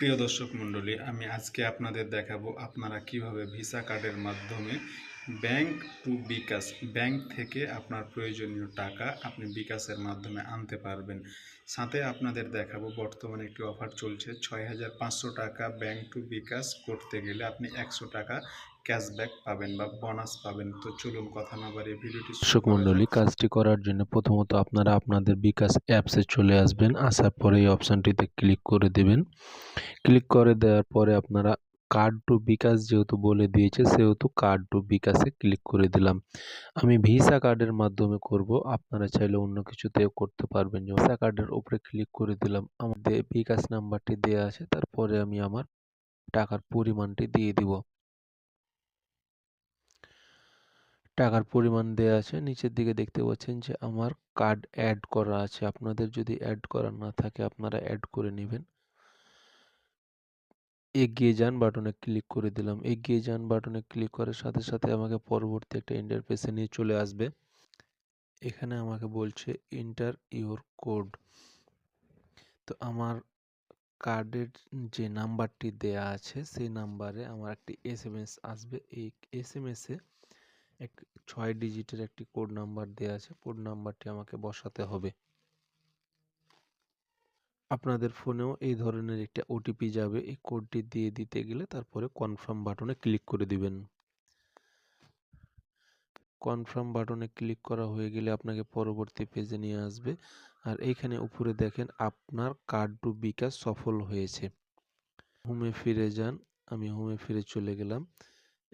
প্রিয় দর্শক মণ্ডলী আমি আজকে আপনাদের দেখাবো আপনারা কীভাবে ভিসা কার্ডের মাধ্যমে ব্যাংক টু বিকাশ ব্যাংক থেকে আপনার প্রয়োজনীয় টাকা আপনি বিকাশের মাধ্যমে আনতে পারবেন। সাথে আপনাদের দেখাবো বর্তমানে একটি অফার চলছে ছয় হাজার পাঁচশো টাকা ব্যাংক টু বিকাশ করতে গেলে আপনি একশো টাকা ক্যাশব্যাক পাবেন বা বোনাস পাবেন। তো চলুন কথা না বাড়িয়ে ভিডিওটি দর্শক মণ্ডলী কাজটি করার জন্য প্রথমত আপনারা আপনাদের বিকাশ অ্যাপসে চলে আসবেন আসার পরে এই অপশানটিতে ক্লিক করে দেবেন। ক্লিক করে দেওয়ার পরে আপনারা কার্ড টু বিকাশ যেহেতু বলে দিয়েছে, সেহেতু কার্ড টু বিকাশে ক্লিক করে দিলাম। আমি ভিসা কার্ডের মাধ্যমে করব। আপনারা চাইলে অন্য কিছুতেও করতে পারবেন। ভিসা কার্ডের উপরে ক্লিক করে দিলাম। আমাদের বিকাশ নাম্বারটি দেওয়া আছে। তারপরে আমি আমার টাকার পরিমাণটি দিয়ে দিব। টাকার পরিমাণ দেওয়া আছে। নিচের দিকে দেখতে পাচ্ছেন যে আমার কার্ড অ্যাড করা আছে। আপনাদের যদি অ্যাড করা না থাকে, আপনারা অ্যাড করে নেবেন। এগিয়ে যান বাটনে ক্লিক করে দিলাম। এগিয়ে যান বাটনে ক্লিক করার সাথে সাথে আমাকে পরবর্তী একটা ইন্টারফেসে নিয়ে চলে আসবে। এখানে আমাকে বলছে ইন্টার ইওর কোড তো আমার কার্ডের যে নাম্বারটি দেয়া আছে, সেই নাম্বারে আমার একটি এস এম এস আসবে। এই এস এম এসে এক, ছয় ডিজিটের একটি কোড নাম্বার দেওয়া আছে। কোড নাম্বারটি আমাকে বসাতে হবে। আপনাদের ফোনেও এই ধরনের একটা ওটিপি যাবে। এই কোডটি দিয়ে দিতে গেলে তারপরে কনফার্ম বাটনে ক্লিক করে দিবেন। কনফার্ম বাটনে ক্লিক করা হয়ে গেলে আপনাকে পরবর্তী পেজে নিয়ে আসবে। আর এইখানে উপরে দেখেন, আপনার কার্ড টু বিকাশ সফল হয়েছে। হোমে ফিরে যান। আমি হোমে ফিরে চলে গেলাম।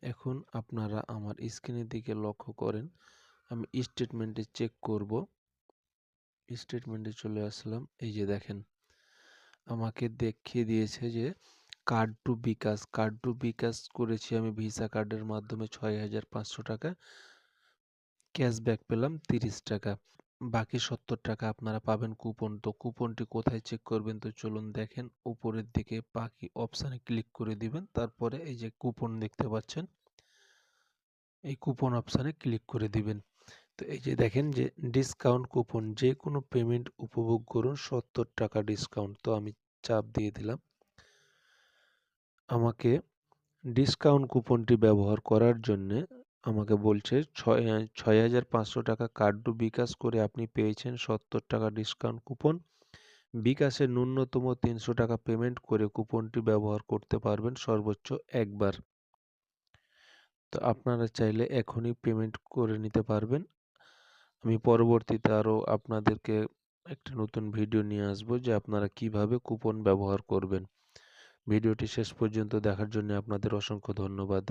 এখন আপনারা আমার স্ক্রিনের দিকে লক্ষ্য করেন। আমি স্টেটমেন্টে চেক করব। স্টেটমেন্টে চলে আসলাম। এই যে দেখেন আমাকে দেখিয়ে দিয়েছে যে, card to bKash, card to bKash করেছি আমি ভিসা কার্ডের মাধ্যমে ছয় হাজার পাঁচশো টাকা। ক্যাশব্যাক পেলাম তিরিশ টাকা। বাকি সত্তর টাকা আপনারা পাবেন কুপন। তো কুপনটি কোথায় চেক করবেন? তো চলুন দেখেন, উপরের দিকে বাকি অপশানে ক্লিক করে দিবেন। তারপরে এই যে কুপন দেখতে পাচ্ছেন, এই কুপন অপশানে ক্লিক করে দিবেন। তো এই যে দেখেন যে ডিসকাউন্ট কুপন যে কোনো পেমেন্ট উপভোগ করুন, সত্তর টাকা ডিসকাউন্ট তো আমি চাপ দিয়ে দিলাম। আমাকে ডিসকাউন্ট কুপনটি ব্যবহার করার জন্যে আমাকে বলছে, ছয় ছয় হাজার পাঁচশো টাকা কার্ডু বিকাশ করে আপনি পেয়েছেন সত্তর টাকা ডিসকাউন্ট কুপন বিকাশে ন্যূনতম তিনশো টাকা পেমেন্ট করে কুপনটি ব্যবহার করতে পারবেন সর্বোচ্চ একবার। তো আপনারা চাইলে এখনই পেমেন্ট করে নিতে পারবেন। আমি পরবর্তীতে আরও আপনাদেরকে একটা নতুন ভিডিও নিয়ে আসব যে আপনারা কীভাবে কুপন ব্যবহার করবেন। ভিডিওটি শেষ পর্যন্ত দেখার জন্য আপনাদের অসংখ্য ধন্যবাদ।